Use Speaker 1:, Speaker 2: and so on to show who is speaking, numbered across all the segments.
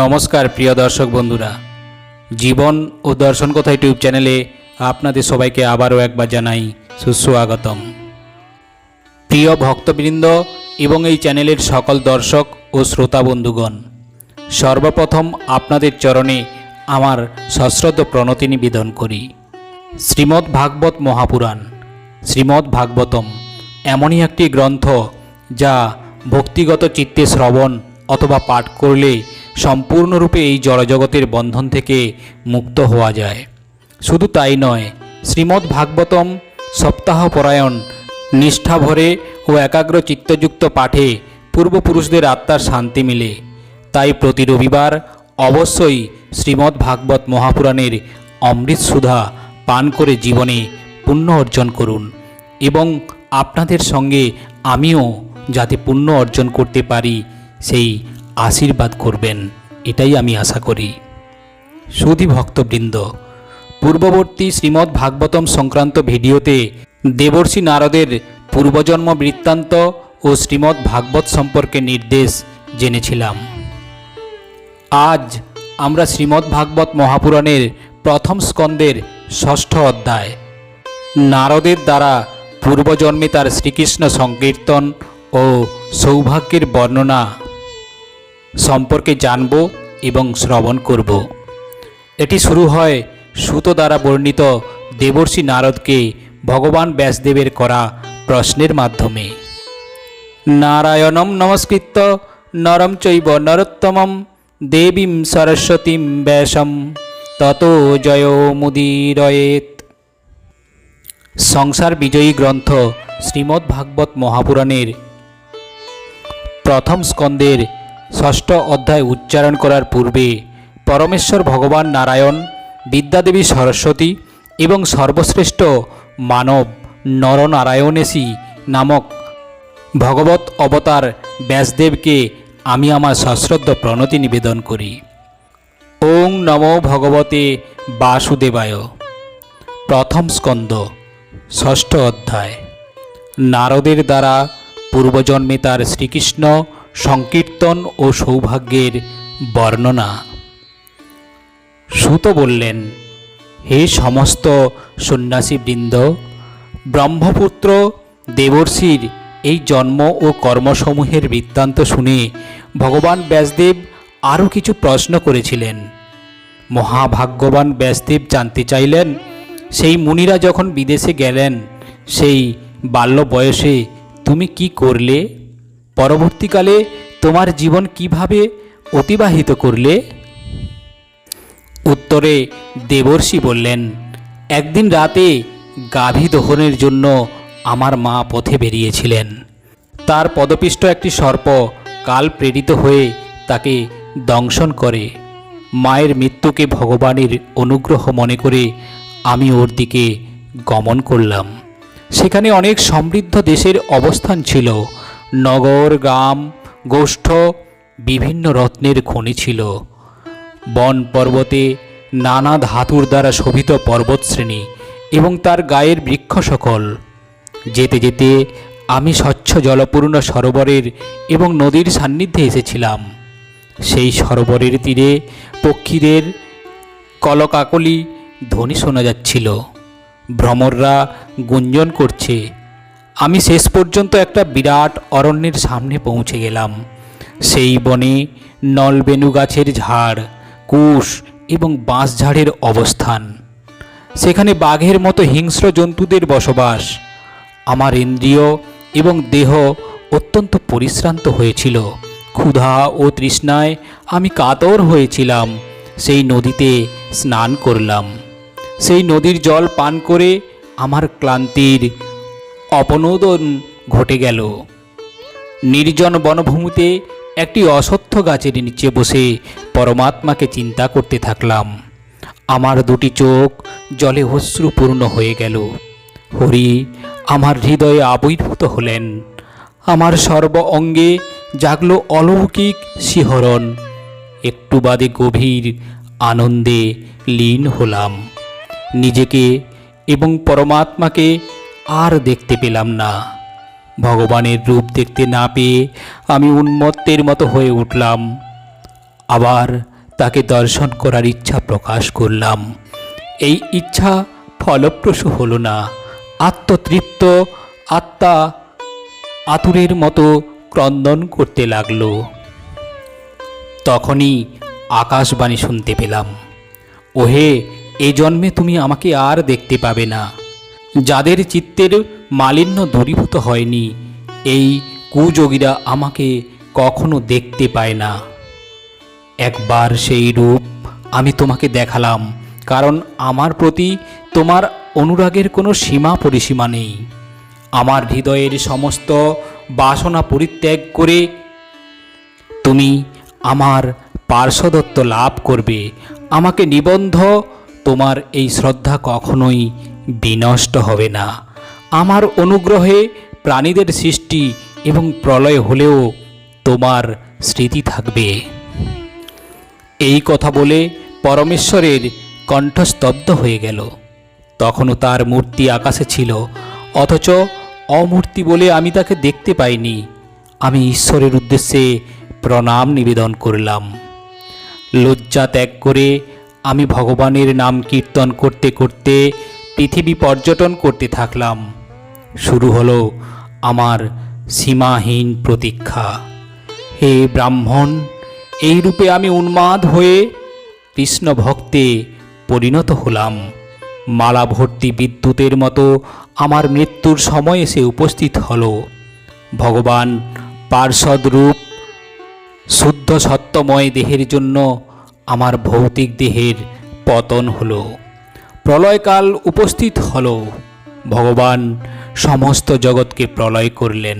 Speaker 1: নমস্কার প্রিয় দর্শক বন্ধুরা জীবন ও দর্শন কথা ইউটিউব চ্যানেলে আপনাদের সবাইকে আবারও একবার জানাই সুস্বাগতম প্রিয় ভক্তবৃন্দ এবং এই চ্যানেলের সকল দর্শক ও শ্রোতা বন্ধুগণ সর্বপ্রথম আপনাদের চরণে আমার সশ্রদ্ধ প্রণতি নিবেদন করি শ্রীমদ্ ভাগবত মহাপুরাণ শ্রীমদ্ ভাগবতম এমনই একটি গ্রন্থ যা ভক্তিগত চিত্তে শ্রবণ অথবা পাঠ করলে সম্পূর্ণরূপে এই জড়জগতের বন্ধন থেকে মুক্ত হওয়া যায় শুধু তাই নয় শ্রীমৎ ভাগবতম সপ্তাহপরায়ণ নিষ্ঠাভরে ও একাগ্র চিত্তযুক্ত পাঠে পূর্বপুরুষদের আত্মার শান্তি মিলে তাই প্রতি রবিবার অবশ্যই শ্রীমৎ ভাগবত মহাপুরাণের অমৃত সুধা পান করে জীবনে পুণ্য অর্জন করুন এবং আপনাদের সঙ্গে আমিও যাতে পুণ্য অর্জন করতে পারি সেই আশীর্বাদ করবেন এটাই আমি আশা করি সুধী ভক্তবৃন্দ পূর্ববর্তী শ্রীমদ্ ভাগবতম সংক্রান্ত ভিডিওতে দেবর্ষী নারদের পূর্বজন্ম বৃত্তান্ত ও শ্রীমদ্ ভাগবত সম্পর্কে নির্দেশ জেনেছিলাম আজ আমরা শ্রীমদ্ ভাগবত মহাপুরাণের প্রথম স্কন্দের ষষ্ঠ অধ্যায় নারদের দ্বারা পূর্বজন্মে তার শ্রীকৃষ্ণ সংকীর্তন ও সৌভাগ্যের বর্ণনা সম্পর্কে জানব এবং শ্রবণ করব এটি শুরু হয় সুতো দ্বারা বর্ণিত দেবর্ষি নারদকে ভগবান ব্যাসদেবের করা প্রশ্নের মাধ্যমে নারায়ণম নমস্কৃত্য নরম চৈব নরোত্তমম দেবীম সরস্বতীম ব্যাসম তত জয় মুদিরয়েত সংসার বিজয়ী গ্রন্থ শ্রীমদ্ভাগবত মহাপুরাণের প্রথম স্কন্দের ষষ্ঠ অধ্যায় উচ্চারণ করার পূর্বে পরমেশ্বর ভগবান নারায়ণ বিদ্যাদেবী সরস্বতী এবং সর্বশ্রেষ্ঠ মানব নরনারায়ণেশী নামক ভগবত অবতার ব্যাসদেবকে আমি আমার সশ্রদ্ধ প্রণতি নিবেদন করি ওং নম ভগবতে বাসুদেবায় প্রথম স্কন্দ ষষ্ঠ অধ্যায় নারদের দ্বারা পূর্বজন্মে তার শ্রীকৃষ্ণ সংকীর্তন ও সৌভাগ্যের বর্ণনা সুত বললেন হে সমস্ত সন্ন্যাসীবৃন্দ ব্রহ্মপুত্র দেবর্ষির এই জন্ম ও কর্মসমূহের বৃত্তান্ত শুনে ভগবান ব্যাসদেব আরও কিছু প্রশ্ন করেছিলেন মহাভাগ্যবান ব্যাসদেব জানতে চাইলেন সেই মুনিরা যখন বিদেশে গেলেন সেই বাল্য বয়সে তুমি কি করলে পরবর্তীকালে তোমার জীবন কিভাবে অতিবাহিত করলে উত্তরে দেবর্ষি বললেন একদিন রাতে গাভী দহনের জন্য আমার মা পথে বেরিয়েছিলেন তার পদপিষ্ট একটি সর্প কাল প্রেরিত হয়ে তাকে দংশন করে মায়ের মৃত্যুকে ভগবানের অনুগ্রহ মনে করে আমি ওর দিকে গমন করলাম সেখানে অনেক সমৃদ্ধ দেশের অবস্থান ছিল নগর গ্রাম গোষ্ঠ বিভিন্ন রত্নের খনি ছিল বন পর্বতে নানা ধাতুর দ্বারা শোভিত পর্বতশ্রেণী এবং তার গায়ের বৃক্ষ সকল যেতে যেতে আমি স্বচ্ছ জলপূর্ণ সরোবরের এবং নদীর সান্নিধ্যে এসেছিলাম সেই সরোবরের তীরে পক্ষীদের কলকাকলি ধ্বনি শোনা যাচ্ছিল ভ্রমররা গুঞ্জন করছে আমি শেষ পর্যন্ত একটা বিরাট অরণ্যের সামনে পৌঁছে গেলাম সেই বনে নলবেনু গাছের ঝাড় কুশ এবং বাঁশ ঝাড়ের অবস্থান সেখানে বাঘের মতো হিংস্র জন্তুদের বসবাস আমার ইন্দ্রিয় এবং দেহ অত্যন্ত পরিশ্রান্ত হয়েছিল ক্ষুধা ও তৃষ্ণায় আমি কাতর হয়েছিলাম সেই নদীতে স্নান করলাম সেই নদীর জল পান করে আমার ক্লান্তির অপনোদন ঘটে গেল নির্জন বনভূমিতে একটি অসত্য গাছের নিচে বসে পরমাত্মাকে চিন্তা করতে থাকলাম আমার দুটি চোখ জলে অশ্রুপূর্ণ হয়ে গেল হরি আমার হৃদয়ে আবির্ভূত হলেন আমার সর্ব অঙ্গে জাগল অলৌকিক শিহরণ একটু বাদে গভীর আনন্দে লীন হলাম নিজেকে এবং পরমাত্মাকে আর দেখতে পেলাম না ভগবানের রূপ দেখতে না পেয়ে আমি উন্মত্তের মতো হয়ে উঠলাম আবার তাকে দর্শন করার ইচ্ছা প্রকাশ করলাম এই ইচ্ছা ফলপ্রসূ হলো না আত্মতৃপ্ত আত্মা আতুরের মতো ক্রন্দন করতে লাগল তখনই আকাশবাণী শুনতে পেলাম ওহে এ জন্মে তুমি আমাকে আর দেখতে পাবে না যাদের চিত্তের মালিন্য দূরীভূত হয়নি এই কুযোগীরা আমাকে কখনো দেখতে পায় না একবার সেই রূপ আমি তোমাকে দেখালাম কারণ আমার প্রতি তোমার অনুরাগের কোনো সীমা পরিসীমা নেই আমার হৃদয়ের সমস্ত বাসনা পরিত্যাগ করে তুমি আমার পার্শ্বদত্ত লাভ করবে আমাকে নিবন্ধ তোমার এই শ্রদ্ধা কখনোই বিনষ্ট হবে না আমার অনুগ্রহে প্রাণীদের সৃষ্টি এবং প্রলয় হলেও তোমার স্মৃতি থাকবে এই কথা বলে পরমেশ্বরের কণ্ঠস্তব্ধ হয়ে গেল তখনও তার মূর্তি আকাশে ছিল অথচ অমূর্তি বলে আমি তাকে দেখতে পাইনি আমি ঈশ্বরের উদ্দেশ্যে প্রণাম নিবেদন করলাম লজ্জা ত্যাগ করে আমি ভগবানের নাম কীর্তন করতে করতে পৃথিবী পর্যটন করতে থাকলাম শুরু হলো আমার সীমাহীন প্রতীক্ষা হে ব্রাহ্মণ এই রূপে আমি উন্মাদ হয়ে কৃষ্ণ ভক্তে পরিণত হলাম মালা ভর্তি বিদ্যুতের মতো আমার মৃত্যুর সময় এসে উপস্থিত হল ভগবান পার্ষদ রূপ শুদ্ধ সত্যময় দেহের জন্য আমার ভৌতিক দেহের পতন হলো প্রলয়কাল উপস্থিত হল ভগবান সমস্ত জগৎকে প্রলয় করলেন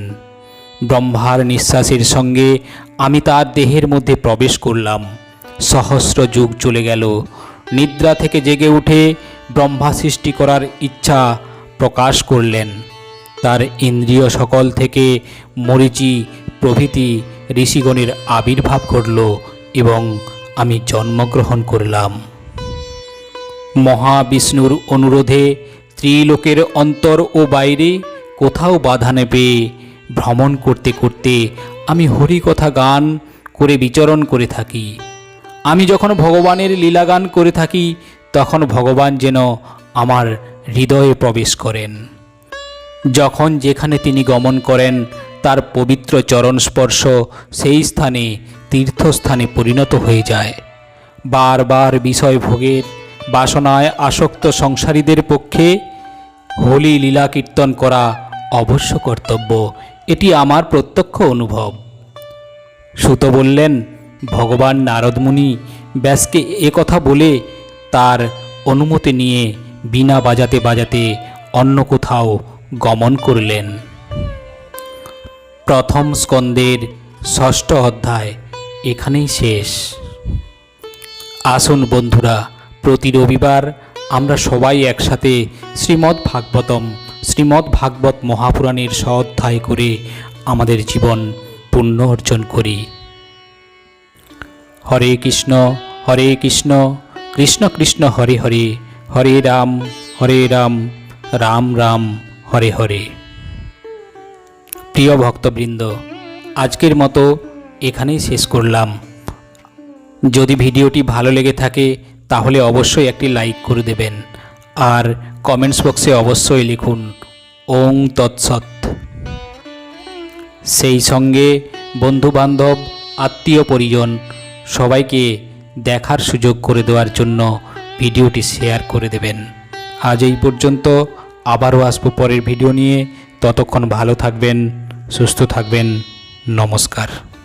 Speaker 1: ব্রহ্মার নিঃশ্বাসের সঙ্গে আমি তার দেহের মধ্যে প্রবেশ করলাম সহস্র যুগ চলে গেল নিদ্রা থেকে জেগে উঠে ব্রহ্মা সৃষ্টি করার ইচ্ছা প্রকাশ করলেন তার ইন্দ্রিয় সকল থেকে মরিচি প্রভৃতি ঋষিগণের আবির্ভাব ঘটল এবং আমি জন্মগ্রহণ করলাম মহাবিষ্ণুর অনুরোধে ত্রিলোকের অন্তর ও বাইরে কোথাও বাধা নেবে ভ্রমণ করতে করতে আমি হরিকথা গান করে বিচরণ করে থাকি আমি যখন ভগবানের লীলা গান করে থাকি তখন ভগবান যেন আমার হৃদয়ে প্রবেশ করেন যখন যেখানে তিনি গমন করেন তার পবিত্র চরণ স্পর্শ সেই স্থানে তীর্থস্থানে পরিণত হয়ে যায় বারবার বিষয় ভোগের বাসনায় আসক্ত সংসারীদের পক্ষে হোলি লীলা কীর্তন করা অবশ্য কর্তব্য এটি আমার প্রত্যক্ষ অনুভব সুত বললেন ভগবান নারদমুনি ব্যাসকে কথা বলে তার অনুমতি নিয়ে বিনা বাজাতে বাজাতে অন্য কোথাও গমন করলেন প্রথম স্কন্দের ষষ্ঠ অধ্যায় এখানেই শেষ আসুন বন্ধুরা প্রতি রবিবার আমরা সবাই একসাথে শ্রীমদ্ ভাগবতম শ্রীমদ্ ভাগবত মহাপুরাণের অধ্যায় করে আমাদের জীবন পুণ্য অর্জন করি হরে কৃষ্ণ হরে কৃষ্ণ কৃষ্ণ কৃষ্ণ হরে হরে হরে রাম হরে রাম রাম রাম হরে হরে প্রিয় ভক্তবৃন্দ আজকের মতো এখানেই শেষ করলাম যদি ভিডিওটি ভালো লেগে থাকে তাহলে অবশ্যই একটি লাইক করে দেবেন আর কমেন্টস বক্সে অবশ্যই লিখুন ওং তৎসৎ সেই সঙ্গে বন্ধুবান্ধব আত্মীয় পরিজন সবাইকে দেখার সুযোগ করে দেওয়ার জন্য ভিডিওটি শেয়ার করে দেবেন আজ এই পর্যন্ত আবারও আসবো পরের ভিডিও নিয়ে ততক্ষণ ভালো থাকবেন সুস্থ থাকবেন নমস্কার